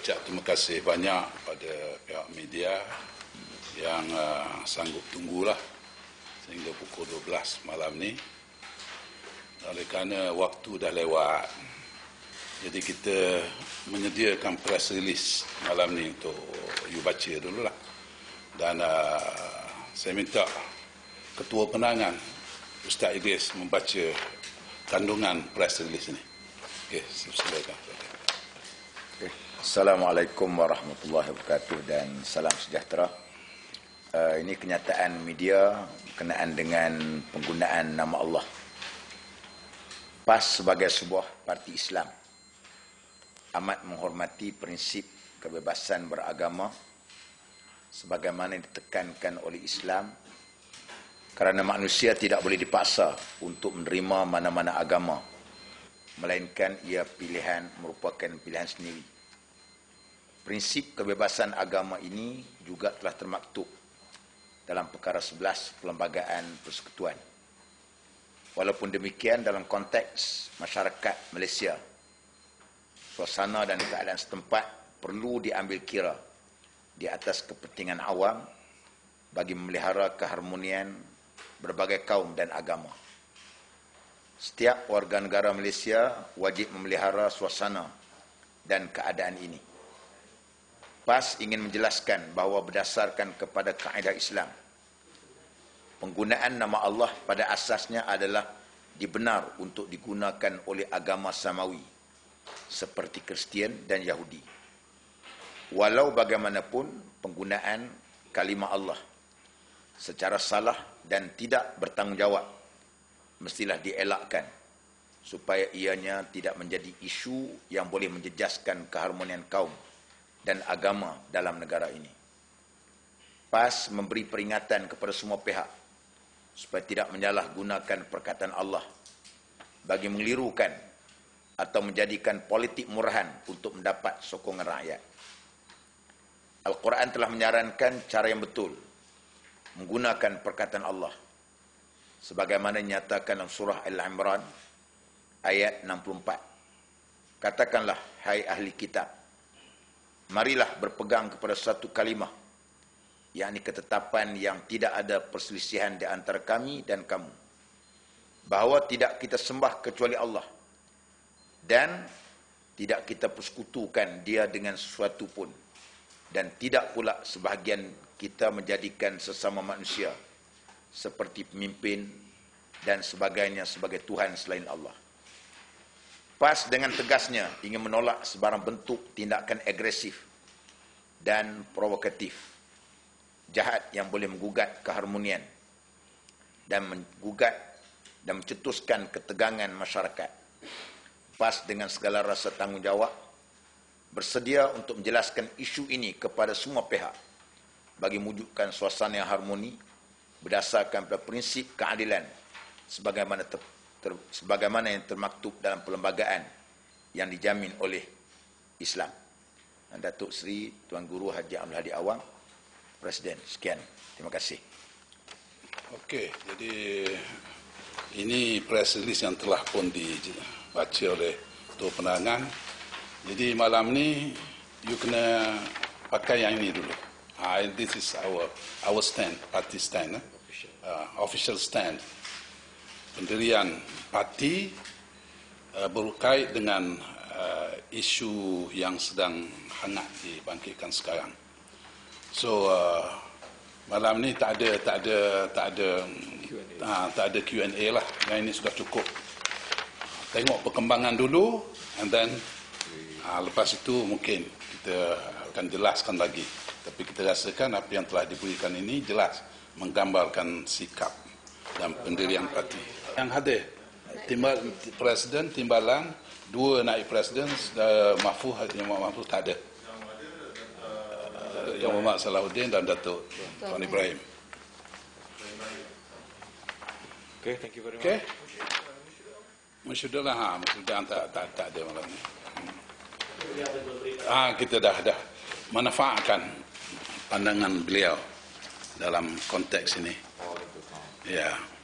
ucap terima kasih banyak pada pihak media yang uh, sanggup tunggulah sehingga pukul 12 malam ni. Oleh kerana waktu dah lewat, jadi kita menyediakan press release malam ni untuk you baca dululah. Dan uh, saya minta Ketua Penangan Ustaz Idris membaca kandungan press release ini. Okey, silakan. Assalamualaikum warahmatullahi wabarakatuh dan salam sejahtera. Uh, ini kenyataan media berkenaan dengan penggunaan nama Allah. PAS sebagai sebuah parti Islam amat menghormati prinsip kebebasan beragama sebagaimana ditekankan oleh Islam kerana manusia tidak boleh dipaksa untuk menerima mana-mana agama melainkan ia pilihan merupakan pilihan sendiri. Prinsip kebebasan agama ini juga telah termaktub dalam perkara 11 Perlembagaan Persekutuan. Walaupun demikian dalam konteks masyarakat Malaysia, suasana dan keadaan setempat perlu diambil kira di atas kepentingan awam bagi memelihara keharmonian berbagai kaum dan agama. Setiap warga negara Malaysia wajib memelihara suasana dan keadaan ini. PAS ingin menjelaskan bahawa berdasarkan kepada kaedah Islam, penggunaan nama Allah pada asasnya adalah dibenar untuk digunakan oleh agama samawi seperti Kristian dan Yahudi. Walau bagaimanapun penggunaan kalimah Allah secara salah dan tidak bertanggungjawab mestilah dielakkan supaya ianya tidak menjadi isu yang boleh menjejaskan keharmonian kaum dan agama dalam negara ini. PAS memberi peringatan kepada semua pihak supaya tidak menyalahgunakan perkataan Allah bagi mengelirukan atau menjadikan politik murahan untuk mendapat sokongan rakyat. Al-Quran telah menyarankan cara yang betul menggunakan perkataan Allah sebagaimana nyatakan dalam surah Al-Imran ayat 64. Katakanlah hai ahli kitab marilah berpegang kepada satu kalimah yakni ketetapan yang tidak ada perselisihan di antara kami dan kamu bahawa tidak kita sembah kecuali Allah dan tidak kita persekutukan dia dengan sesuatu pun dan tidak pula sebahagian kita menjadikan sesama manusia seperti pemimpin dan sebagainya sebagai Tuhan selain Allah. PAS dengan tegasnya ingin menolak sebarang bentuk tindakan agresif dan provokatif jahat yang boleh menggugat keharmonian dan menggugat dan mencetuskan ketegangan masyarakat. PAS dengan segala rasa tanggungjawab bersedia untuk menjelaskan isu ini kepada semua pihak bagi mewujudkan suasana yang harmoni berdasarkan pada prinsip keadilan sebagaimana ter, sebagaimana yang termaktub dalam perlembagaan yang dijamin oleh Islam. Datuk Seri Tuan Guru Haji Abdul Hadi Awang Presiden. Sekian. Terima kasih. Okey, jadi ini press release yang telah pun dibaca oleh Ketua Penangan. Jadi malam ni you kena pakai yang ini dulu. Uh, this is our our stand, party stand, eh? uh, official stand. Pendirian parti uh, berkait dengan uh, isu yang sedang hangat dibangkitkan sekarang. So uh, malam ni tak ada tak ada tak ada ha, tak ada Q&A lah. Yang ini sudah cukup. Tengok perkembangan dulu and then ha, lepas itu mungkin kita akan jelaskan lagi. Tapi kita rasakan apa yang telah diberikan ini jelas menggambarkan sikap dan pendirian parti. Yang hadir timbal presiden timbalan dua naik presiden uh, mahfuz yang mahfuz tak ada yang Muhammad Salahuddin dan Datuk Tuan Ibrahim. Okay, thank you very much. Okay. Masyudah lah, ha, masyudah tak, tak, tak ada malam ni. Ah, kita dah dah manfaatkan pandangan beliau dalam konteks ini. Ya. Yeah.